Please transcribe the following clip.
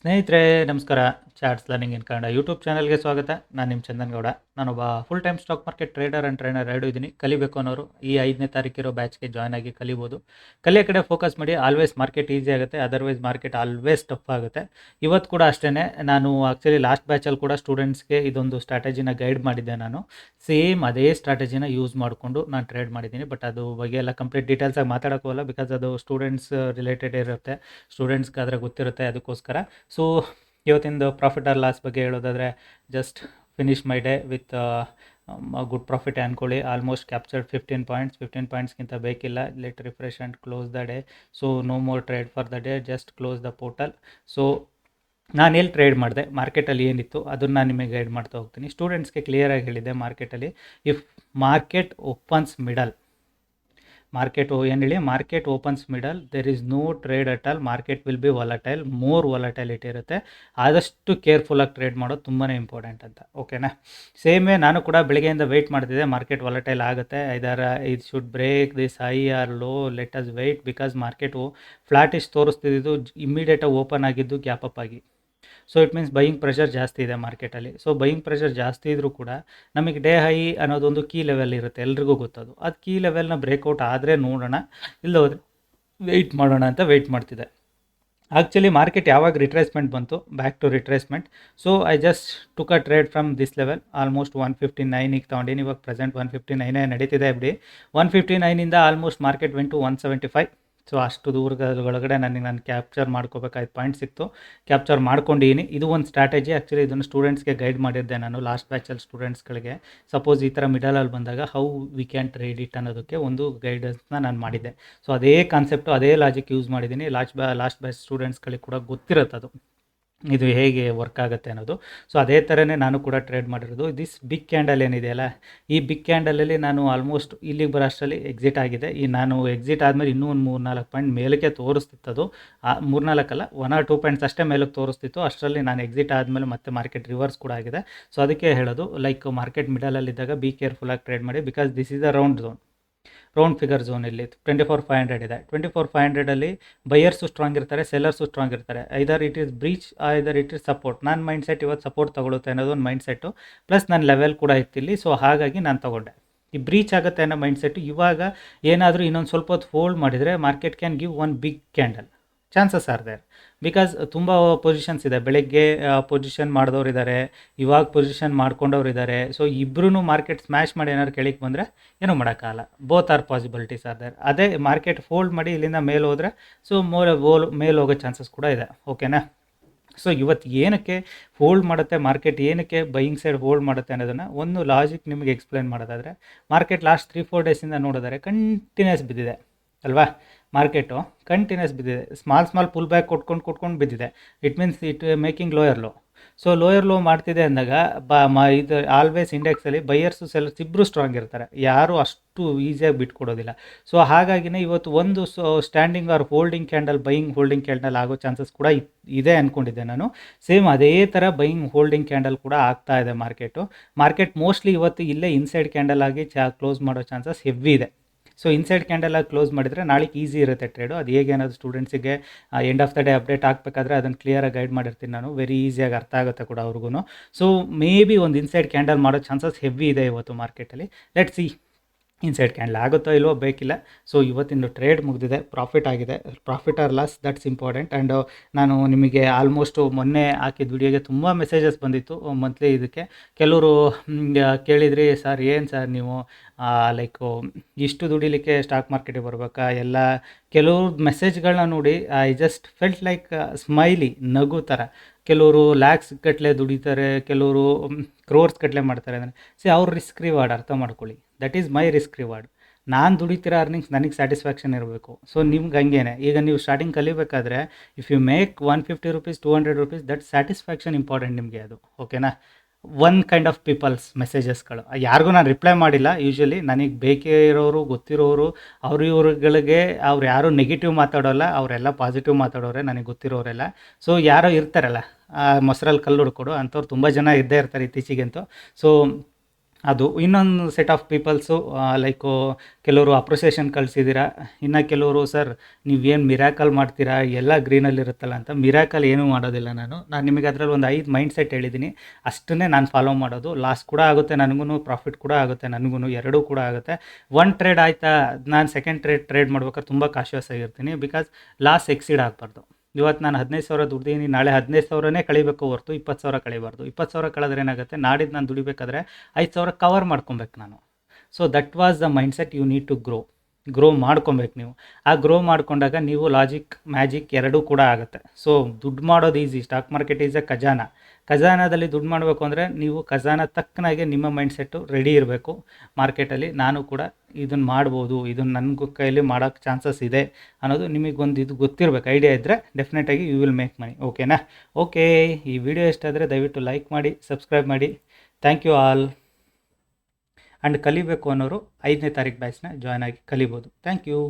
ಸ್ನೇಹಿತರೆ ನಮಸ್ಕಾರ. Charts learning in Kannada YouTube ಚಾನಲ್ಗೆ ಸ್ವಾಗತ. ನಾನು ನಿಮ್ಮ ಚಂದನ್ ಗೌಡ. ನಾನೊಬ್ಬ full time stock market trader and trainer ಎರಡು ಇದ್ದೀನಿ. ಕಲಿಬೇಕು ಅನ್ನೋರು ಈ ಐದನೇ ತಾರೀಕಿರೋ ಬ್ಯಾಚ್ಗೆ ಜಾಯ್ನ್ ಆಗಿ ಕಲಿಬೋದು. ಕಲಿಯೋ ಕಡೆ ಫೋಕಸ್ ಮಾಡಿ ಆಲ್ವೇಸ್ ಮಾರ್ಕೆಟ್ ಈಸಿ ಆಗುತ್ತೆ. ಅದರ್ವೈಸ್ ಮಾರ್ಕೆಟ್ ಆಲ್ವೇಸ್ ಟಫ್ ಆಗುತ್ತೆ. ಇವತ್ತು ಕೂಡ ಅಷ್ಟೇ ನಾನು ಆ್ಯಕ್ಚುಲಿ ಲಾಸ್ಟ್ ಬ್ಯಾಚಲ್ಲಿ ಕೂಡ ಸ್ಟೂಡೆಂಟ್ಸ್ಗೆ ಇದೊಂದು ಸ್ಟ್ರಾಟಜಿನ ಗೈಡ್ ಮಾಡಿದ್ದೆ ನಾನು. ಸೇಮ್ ಅದೇ ಸ್ಟ್ರಾಟಜಿನ ಯೂಸ್ ಮಾಡಿಕೊಂಡು ನಾನು ಟ್ರೇಡ್ ಮಾಡಿದ್ದೀನಿ. ಬಟ್ ಅದು ಬಗ್ಗೆ ಎಲ್ಲ ಕಂಪ್ಲೀಟ್ ಡೀಟೇಲ್ಸಾಗಿ ಮಾತಾಡೋಕ್ಕಲ್ಲ ಬಿಕಾಸ್ ಅದು ಸ್ಟೂಡೆಂಟ್ಸ್ ರಿಲೇಟೆಡ್ ಇರುತ್ತೆ. ಸ್ಟೂಡೆಂಟ್ಸ್ಗೆ ಆದರೆ ಗೊತ್ತಿರುತ್ತೆ ಅದಕ್ಕೋಸ್ಕರ. ಸೊ ಇವತ್ತಿಂದು ಪ್ರಾಫಿಟ್ ಆರ್ ಲಾಸ್ ಬಗ್ಗೆ ಹೇಳೋದಾದರೆ just finish my day with good profit ಅಂದ್ಕೊಳ್ಳಿ almost captured fifteen points fifteen ಪಾಯಿಂಟ್ಸ್ಗಿಂತ ಬೇಕಿಲ್ಲ. Let refresh and close the day so no more trade for the day just close the portal so ನಾನು ಎಲ್ಲಿ trade ಮಾಡಿದೆ? ಮಾರ್ಕೆಟಲ್ಲಿ ಏನಿತ್ತು? ಅದನ್ನು ನಾನು ನಿಮಗೆ ಗೈಡ್ ಮಾಡ್ತಾ ಹೋಗ್ತೀನಿ. ಸ್ಟೂಡೆಂಟ್ಸ್ಗೆ ಕ್ಲಿಯರಾಗಿ ಹೇಳಿದೆ ಮಾರ್ಕೆಟಲ್ಲಿ if market opens middle market ಏನು ಹೇಳಿ? Market opens middle there is no trade at all market will be volatile more volatility ಇರುತ್ತೆ. ಆದಷ್ಟು ಕೇರ್ಫುಲ್ಲಾಗಿ ಟ್ರೇಡ್ ಮಾಡೋದು ತುಂಬಾ ಇಂಪಾರ್ಟೆಂಟ್ ಅಂತ. ಓಕೆನಾ ಸೇಮ್ ನಾನು ಕೂಡ ಬೆಳಗ್ಗೆಯಿಂದ ವೆಯ್ಟ್ ಮಾಡ್ತಿದ್ದೆ. ಮಾರ್ಕೆಟ್ ವಾಲಟೈಲ್ ಆಗುತ್ತೆ. ಇದರ ಇದು should break this I R low let us wait because market flattish ತೋರಿಸ್ತಿದ್ದು ಇಮ್ಮಿಡಿಯೇಟಾಗಿ ಓಪನ್ ಆಗಿದ್ದು ಗ್ಯಾಪ್ ಅಪ್ ಆಗಿ. So it means buying pressure ಜಾಸ್ತಿ ಇದೆ ಮಾರ್ಕೆಟಲ್ಲಿ ಸೊ ಬೈಯಿಂಗ್ ಪ್ರೆಷರ್ ಜಾಸ್ತಿ ಇದ್ದರೂ ಕೂಡ ನಮಗೆ ಡೇ ಹೈ ಅನ್ನೋದೊಂದು ಕೀ ಲೆವೆಲ್ ಇರುತ್ತೆ, ಎಲ್ರಿಗೂ ಗೊತ್ತದು. ಅದು ಕೀ ಲೆವೆಲ್ನ ಬ್ರೇಕ್ಔಟ್ ಆದರೆ ನೋಡೋಣ ಇಲ್ಲ ಹೋದರೆ ವೆಯ್ಟ್ ಮಾಡೋಣ ಅಂತ ವೆಯ್ಟ್ ಮಾಡ್ತಿದೆ. ಆ್ಯಕ್ಚುಲಿ ಮಾರ್ಕೆಟ್ ಯಾವಾಗ ರಿಟ್ರೇಸ್ಮೆಂಟ್ ಬಂತು back to retracement so I just took a trade from this level almost one fifty ನೈನಿಗೆ ತೊಗೊಂಡಿನಿ, ಇವಾಗ ಪ್ರೆಸೆಂಟ್ ಒನ್ ಫಿಫ್ಟಿ ನೈನೇ ನಡೀತಿದೆ ಬಿಡಿ. One fifty ನೈನಿಂದ almost market went one seventy five so ಅಷ್ಟು ದೂರದೊಳಗಡೆ ನನಗೆ ನಾನು ಕ್ಯಾಪ್ಚರ್ ಮಾಡ್ಕೋಬೇಕಾದ ಪಾಯಿಂಟ್ ಸಿಕ್ತು. ಕ್ಯಾಪ್ಚರ್ ಮಾಡ್ಕೊಂಡಿದ್ದೀನಿ. ಇದು ಒಂದು ಸ್ಟ್ರಾಟಜಿ ಆ್ಯಕ್ಚುಲಿ ಇದನ್ನು ಸ್ಟೂಡೆಂಟ್ಸ್ಗೆ ಗೈಡ್ ಮಾಡಿದ್ದೆ ನಾನು ಲಾಸ್ಟ್ ಬ್ಯಾಚಲ್ಲಿ ಸ್ಟೂಡೆಂಟ್ಸ್ಗಳಿಗೆ ಸಪೋಸ್ ಈ ಥರ ಮಿಡಲಲ್ಲಿ ಬಂದಾಗ how we can trade it ಅನ್ನೋದಕ್ಕೆ ಒಂದು ಗೈಡೆನ್ಸ್ನ ನಾನು ಮಾಡಿದ್ದೆ. ಸೊ ಅದೇ ಕಾನ್ಸೆಪ್ಟು ಅದೇ ಲಾಜಿಕ್ ಯೂಸ್ ಮಾಡಿದ್ದೀನಿ. ಲಾಸ್ಟ್ ಬ್ಯಾ ಲಾಸ್ಟ್ ಬ್ಯಾಚ್ ಸ್ಟೂಡೆಂಟ್ಸ್ಗಳಿಗೆ ಕೂಡ ಗೊತ್ತಿರುತ್ತೆ ಅದು. ಇದು ಹೇಗೆ ವರ್ಕ್ ಆಗುತ್ತೆ ಅನ್ನೋದು. ಸೊ ಅದೇ ಥರನೇ ನಾನು ಕೂಡ ಟ್ರೇಡ್ ಮಾಡಿರೋದು. ದಿಸ್ ಬಿಗ್ ಕ್ಯಾಂಡಲ್ ಏನಿದೆಯಲ್ಲ ಈ ಬಿಗ್ ಕ್ಯಾಂಡಲಲ್ಲಿ ನಾನು ಆಲ್ಮೋಸ್ಟ್ ಇಲ್ಲಿಗೆ ಬರೋ ಅಷ್ಟರಲ್ಲಿ ಎಕ್ಸಿಟ್ ಆಗಿದೆ. ಈ ನಾನು ಎಕ್ಸಿಟ್ ಆದಮೇಲೆ ಇನ್ನೂ ಒಂದು ಮೂರು ನಾಲ್ಕು ಪಾಯಿಂಟ್ ಮೇಲಕ್ಕೆ ತೋರಿಸ್ತಿತ್ತು ಅದು ಆ ಮೂರ್ನಾಲ್ಕಲ್ಲ ಒನ್ ಆರ್ ಟೂ ಪಾಯಿಂಟ್ಸ್ ಅಷ್ಟೇ ಮೇಲಕ್ಕೆ ತೋರಿಸ್ತಿತ್ತು. ಅಷ್ಟರಲ್ಲಿ ನಾನು ಎಕ್ಸಿಟ್ ಆದಮೇಲೆ ಮತ್ತೆ ಮಾರ್ಕೆಟ್ ರಿವರ್ಸ್ ಕೂಡ ಆಗಿದೆ. ಸೊ ಅದಕ್ಕೆ ಹೇಳೋದು ಲೈಕ್ ಮಾರ್ಕೆಟ್ ಮಿಡಲಲ್ಲಿದ್ದಾಗ ಬಿ ಕೇರ್ಫುಲ್ಲಾಗಿ ಟ್ರೇಡ್ ಮಾಡಿ because this is a round zone round figure ಝೋನಲ್ಲಿ twenty four five hundred ಇದೆ. ಟ್ವೆಂಟಿ ಫೋರ್ ಫೈವ್ ಹಂಡ್ರೆಡಲ್ಲಿ ಬಯರ್ಸು ಸ್ಟ್ರಾಂಗ್ ಇರ್ತಾರೆ ಸೆಲ್ಲರ್ಸು ಸ್ಟ್ರಾಂಗ್ ಇರ್ತಾರೆ. Either it is breach either it is support ನನ್ನ mind set ಇವತ್ತು support ತಗೊಳುತ್ತೆ ಅನ್ನೋದು ಒಂದು ಮೈಂಡ್ ಸೆಟ್ಟು ಪ್ಲಸ್ ನನ್ನ ಲೆವೆಲ್ ಕೂಡ ಇತ್ತಿಲ್ಲಿ ಸೊ ಹಾಗಾಗಿ ನಾನು ತಗೊಂಡೆ. ಈ ಬ್ರೀಚ್ ಆಗುತ್ತೆ ಅನ್ನೋ ಮೈಂಡ್ ಸೆಟ್ ಇವಾಗ ಏನಾದರೂ ಇನ್ನೊಂದು ಸ್ವಲ್ಪ ಹೊತ್ತು ಫೋಲ್ಡ್ ಮಾಡಿದರೆ market can give one big candle chances are there because ತುಂಬ ಪೊಸಿಷನ್ಸ್ ಇದೆ. ಬೆಳಗ್ಗೆ ಪೊಸಿಷನ್ ಮಾಡಿದವ್ರು ಇದ್ದಾರೆ ಇವಾಗ ಪೊಸಿಷನ್ ಮಾಡ್ಕೊಂಡವ್ರು ಇದ್ದಾರೆ ಸೊ ಇಬ್ಬರೂ ಮಾರ್ಕೆಟ್ ಸ್ಮ್ಯಾಶ್ ಮಾಡಿ ಏನಾದ್ರು ಕೆಳಗೆ ಬಂದರೆ ಏನೂ ಮಾಡೋಕ್ಕಾಗಲ್ಲ. Both are possibilities are there ಅದೇ ಮಾರ್ಕೆಟ್ ಫೋಲ್ಡ್ ಮಾಡಿ ಇಲ್ಲಿಂದ ಮೇಲೆ ಹೋದರೆ ಸೊ ಮೋರ್ ಓಲ್ ಮೇಲೆ ಹೋಗೋ ಚಾನ್ಸಸ್ ಕೂಡ ಇದೆ. ಓಕೆನಾ ಸೊ ಇವತ್ತು ಏನಕ್ಕೆ ಹೋಲ್ಡ್ ಮಾಡುತ್ತೆ ಮಾರ್ಕೆಟ್ ಏನಕ್ಕೆ ಬೈಯಿಂಗ್ ಸೈಡ್ ಹೋಲ್ಡ್ ಮಾಡುತ್ತೆ ಅನ್ನೋದನ್ನು ಒಂದು ಲಾಜಿಕ್ ನಿಮಗೆ ಎಕ್ಸ್ಪ್ಲೈನ್ ಮಾಡೋದಾದರೆ ಮಾರ್ಕೆಟ್ ಲಾಸ್ಟ್ ತ್ರೀ ಫೋರ್ ಡೇಸಿಂದ ನೋಡಿದರೆ ಕಂಟಿನ್ಯೂಸ್ ಬಿದ್ದಿದೆ. ಅಲ್ವಾ? ಮಾರ್ಕೆಟು ಕಂಟಿನ್ಯೂಸ್ ಬಿದ್ದಿದೆ. ಸ್ಮಾಲ್ ಸ್ಮಾಲ್ ಪುಲ್ ಬ್ಯಾಕ್ ಕೊಟ್ಕೊಂಡು ಕೊಟ್ಕೊಂಡು ಬಿದ್ದಿದೆ. It means it making lower low so lower low ಮಾಡ್ತಿದೆ ಅಂದಾಗ, ಬ, ಮ, ಇದು ಆಲ್ವೇಸ್ ಇಂಡೆಕ್ಸಲ್ಲಿ ಬೈಯರ್ಸು ಸೆಲ್ಲರ್ಸ್ ಇಬ್ಬರು ಸ್ಟ್ರಾಂಗ್ ಇರ್ತಾರೆ. ಯಾರೂ ಅಷ್ಟು ಈಸಿಯಾಗಿ ಬಿಟ್ಕೊಡೋದಿಲ್ಲ. ಸೊ ಹಾಗಾಗಿನೇ ಇವತ್ತು ಒಂದು so standing or holding candle buying holding candle ಆಗೋ ಚಾನ್ಸಸ್ ಕೂಡ ಇದೆ ಅಂದ್ಕೊಂಡಿದ್ದೆ ನಾನು. ಸೇಮ್ ಅದೇ ಥರ ಬೈಯಿಂಗ್ ಹೋಲ್ಡಿಂಗ್ ಕ್ಯಾಂಡಲ್ ಕೂಡ ಆಗ್ತಾ ಇದೆ ಮಾರ್ಕೆಟು. ಮಾರ್ಕೆಟ್ ಮೋಸ್ಟ್ಲಿ ಇವತ್ತು ಇಲ್ಲೇ ಇನ್ಸೈಡ್ ಕ್ಯಾಂಡಲ್ ಆಗಿ ಚಾ ಕ್ಲೋಸ್ ಮಾಡೋ ಚಾನ್ಸಸ್ ಹೆವಿ ಇದೆ. ಸೊ ಇನ್ಸೈಡ್ ಕ್ಯಾಂಡಲ್ ಆಗಿ ಕ್ಲೋಸ್ ಮಾಡಿದರೆ ನಾಳೆಗೆ ಈಸಿ ಇರುತ್ತೆ ಟ್ರೇಡು ಅದು ಹೇಗೆ ಅನ್ನೋದು ಸ್ಟೂಡೆಂಟ್ಸಿಗೆ end of the day update ಆಗಬೇಕಾದ್ರೆ ಅದನ್ನು ಕ್ಲಿಯರಾಗಿ ಗೈಡ್ ಮಾಡಿರ್ತೀನಿ ನಾನು. ವೆರಿ ಈಸಿಯಾಗಿ ಅರ್ಥ ಆಗುತ್ತೆ ಕೂಡ ಅವ್ರಿಗೂ ಸೊ ಮೇ ಬಿ ಒಂದು ಇನ್ಸೈಡ್ ಕ್ಯಾಂಡಲ್ ಮಾಡೋ ಚಾನ್ಸಸ್ ಹೆವಿ ಇದೆ ಇವತ್ತು ಮಾರ್ಕೆಟಲ್ಲಿ ಲೆಟ್ ಸಿ ಇನ್ಸೈಡ್ ಕ್ಯಾಂಡಲ್ ಆಗುತ್ತೋ ಇಲ್ವೋ ಬೇಕಿಲ್ಲ. ಸೊ ಇವತ್ತಿನ ಟ್ರೇಡ್ ಮುಗಿದಿದೆ ಪ್ರಾಫಿಟ್ ಆಗಿದೆ. Profit or loss that's important and ನಾನು ನಿಮಗೆ ಆಲ್ಮೋಸ್ಟು ಮೊನ್ನೆ ಹಾಕಿದ ವಿಡಿಯೋಗೆ ತುಂಬ ಮೆಸೇಜಸ್ ಬಂದಿತ್ತು ಮಂತ್ಲಿ ಇದಕ್ಕೆ. ಕೆಲವರು ಕೇಳಿದ್ರಿ, ಸರ್, ಏನು ಸರ್ ನೀವು? ಲೈಕು ಇಷ್ಟು ದುಡಿಲಿಕ್ಕೆ ಸ್ಟಾಕ್ ಮಾರ್ಕೆಟಿಗೆ ಬರಬೇಕಾ? ಎಲ್ಲ ಕೆಲವ್ರ ಮೆಸೇಜ್ಗಳನ್ನ ನೋಡಿ I just felt like smiley ನಗು ಥರ ಕೆಲವರು ಲ್ಯಾಕ್ಸ್ ಗಟ್ಟಲೆ ದುಡಿತಾರೆ, ಕೆಲವರು ಕ್ರೋರ್ಸ್ ಗಟ್ಟಲೆ ಮಾಡ್ತಾರೆ ಅಂದರೆ ಸೊ ಅವ್ರ ರಿಸ್ಕ್ ರಿವಾರ್ಡ್ ಅರ್ಥ ಮಾಡ್ಕೊಳ್ಳಿ. That is my risk reward ನಾನು ದುಡಿತಿರೋ ಅರ್ನಿಂಗ್ಸ್ ನನಗೆ ಸ್ಯಾಟಿಸ್ಫ್ಯಾಕ್ಷನ್ ಇರಬೇಕು. ಸೊ ನಿಮ್ಗೆ ಹಂಗೇನೆ. ಈಗ ನೀವು starting ಕಲಿಬೇಕಾದ್ರೆ if you make one fifty rupees to hundred rupees that satisfaction important ನಿಮಗೆ ಅದು. ಓಕೆನಾ ಒನ್ ಕೈಂಡ್ ಆಫ್ ಪೀಪಲ್ಸ್ ಮೆಸೇಜಸ್ಗಳು ಯಾರಿಗೂ ನಾನು ರಿಪ್ಲೈ ಮಾಡಿಲ್ಲ. ಯೂಶ್ವಲಿ ನನಗೆ ಬೇಕೇ ಇರೋರು, ಗೊತ್ತಿರೋರು ಅವ್ರ ಇವ್ರುಗಳಿಗೆ ಅವ್ರು ಯಾರು ನೆಗೆಟಿವ್ ಮಾತಾಡೋಲ್ಲ, ಅವರೆಲ್ಲ ಪಾಸಿಟಿವ್ ಮಾತಾಡೋರೆ, ನನಗೆ ಗೊತ್ತಿರೋರೆಲ್ಲ. ಸೊ ಯಾರೋ ಇರ್ತಾರಲ್ಲ ಮೊಸರಲ್ಲಿ ಕಲ್ಲು ಹುಡ್ಕೊಡು ಅಂಥವ್ರು ತುಂಬ ಜನ ಇದ್ದೇ ಇರ್ತಾರೆ ಇತ್ತೀಚೆಗಂತೂ. ಸೊ ಅದು ಇನ್ನೊಂದು ಸೆಟ್ ಆಫ್ ಪೀಪಲ್ಸು ಲೈಕು ಕೆಲವರು ಅಪ್ರಿಸಿಯೇಷನ್ ಕಳಿಸಿದ್ದೀರಾ ಇನ್ನು ಕೆಲವರು ಸರ್, ನೀವೇನು ಮಿರಾಕಲ್ ಮಾಡ್ತೀರಾ? ಎಲ್ಲ ಗ್ರೀನಲ್ಲಿ ಇರುತ್ತಲ್ಲ ಅಂತ ಮಿರಾಕಲ್ ಏನೂ ಮಾಡೋದಿಲ್ಲ ನಾನು. ನಾನು ನಿಮಗೆ ಅದರಲ್ಲಿ ಒಂದು ಐದು ಮೈಂಡ್ ಸೆಟ್ ಹೇಳಿದ್ದೀನಿ ಅಷ್ಟನ್ನೇ ನಾನು ಫಾಲೋ ಮಾಡೋದು. ಲಾಸ್ ಕೂಡ ಆಗುತ್ತೆ ನನಗೂ ಪ್ರಾಫಿಟ್ ಕೂಡ ಆಗುತ್ತೆ ನನಗೂ ಎರಡೂ ಕೂಡ ಆಗುತ್ತೆ. ಒನ್ ಟ್ರೇಡ್ ಆಯಿತಾ? ನಾನು ಸೆಕೆಂಡ್ ಟ್ರೇಡ್ ಟ್ರೇಡ್ ಮಾಡ್ಬೇಕಾದ್ರೆ ತುಂಬ ಕಾಶಿಯಸ್ ಆಗಿರ್ತೀನಿ. ಬಿಕಾಸ್ ಲಾಸ್ ಎಕ್ಸಿಡ್ ಆಗಬಾರ್ದು. ಇವತ್ತು ನಾನು ಹದಿನೈದು ಸಾವಿರ ದುಡ್ದೀನಿ ನಾಳೆ ಹದಿನೈದು ಸಾವಿರನೇ ಕಳಿಬೇಕು ಹೊರತು ಇಪ್ಪತ್ತು ಸಾವಿರ ಕಳಿಬಾರ್ದು. ಇಪ್ಪತ್ತು ಸಾವಿರ ಕಳೆದ್ರೆ ಏನಾಗುತ್ತೆ? ನಾಡಿದ್ದು ನಾನು ದುಡಿಬೇಕಾದ್ರೆ ಐದು ಸಾವಿರ ಕವರ್ ಮಾಡ್ಕೊಬೇಕು ನಾನು. So that was the mindset you need to grow grow ಮಾಡ್ಕೊಬೇಕು ನೀವು. ಆ ಗ್ರೋ ಮಾಡ್ಕೊಂಡಾಗ ನೀವು ಲಾಜಿಕ್ ಮ್ಯಾಜಿಕ್ ಎರಡೂ ಕೂಡ ಆಗುತ್ತೆ. ಸೊ ದುಡ್ಡು ಮಾಡೋದು easy stock market is a ಖಜಾನ. ಖಜಾನದಲ್ಲಿ ದುಡ್ಡು ಮಾಡಬೇಕು ಅಂದರೆ ನೀವು ಖಜಾನ ತಕ್ಕನಾಗೆ ನಿಮ್ಮ ಮೈಂಡ್ ಸೆಟ್ಟು ರೆಡಿ ಇರಬೇಕು ಮಾರ್ಕೆಟಲ್ಲಿ ನಾನು ಕೂಡ ಇದನ್ನು ಮಾಡ್ಬೋದು. ಇದನ್ನು ನನಗೂ ಕೈಯಲ್ಲಿ ಮಾಡೋಕ್ಕೆ ಚಾನ್ಸಸ್ ಇದೆ ಅನ್ನೋದು ನಿಮಗೊಂದು ಇದು ಗೊತ್ತಿರಬೇಕು. ಐಡಿಯಾ ಇದ್ದರೆ ಡೆಫಿನೆಟಾಗಿ ಯು ವಿಲ್ ಮೇಕ್ ಮನಿ ಓಕೆನಾ ಓಕೆ ಈ ವಿಡಿಯೋ ಇಷ್ಟ ಆದರೆ ದಯವಿಟ್ಟು ಲೈಕ್ ಮಾಡಿ ಸಬ್ಸ್ಕ್ರೈಬ್ ಮಾಡಿ. ಥ್ಯಾಂಕ್ ಯು ಆಲ್ ಆ್ಯಂಡ್ ಕಲಿಬೇಕು ಅನ್ನೋರು ಐದನೇ ತಾರೀಕು ಬ್ಯಾಚ್ನ ಜಾಯ್ನ್ ಆಗಿ ಕಲಿಬೋದು. Thank you